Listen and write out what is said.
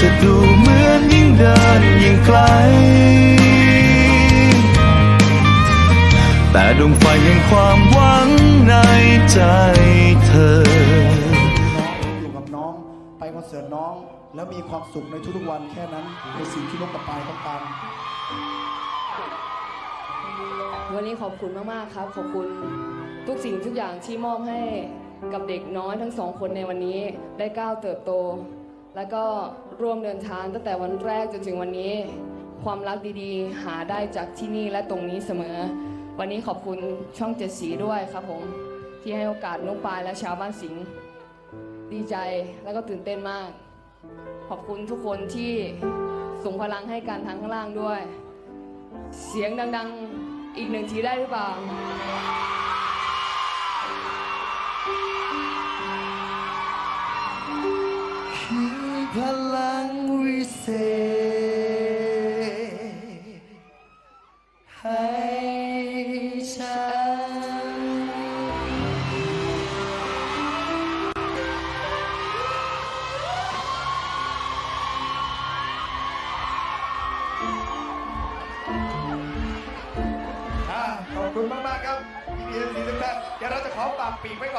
จะดูเหมือนยิ่งเดินยิ่งไกล แต่ดวงไฟแห่งความหวังในใจเธอ อยู่กับน้องไปคอนเสิร์ตน้องแล้วมีความสุขในทุกๆวันแค่นั้นในสิ่งที่นกกับปายต้องการวันนี้ขอบคุณมากๆครับ ขอบคุณทุกสิ่งทุกอย่างที่มอบให้กับเด็กน้อยทั้งสองคนในวันนี้ได้ก้าวเติบโต แล้วก็ร่วมเดินทางตั้งแต่วันแรกจนถึงวันนี้ ความรักดีๆ หาได้จากที่นี่และตรงนี้เสมอ วันนี้ขอบคุณช่องเจ็ดสีด้วยครับผม ที่ให้โอกาสนุกปายและชาวบ้านสิงห์ดีใจแล้วก็ตื่นเต้นมาก ขอบคุณทุกคนที่ส่งพลังให้การทางข้างล่างด้วย เสียงดัง ๆ อีกหนึ่งทีได้หรือเปล่า คือพลังวิเศษให้ฉันอ่าขอบคุณมาก ๆ ครับพี่เอ็นสีทุกท่านเดี๋ยวเราจะขอปากปีกไว้ก่อน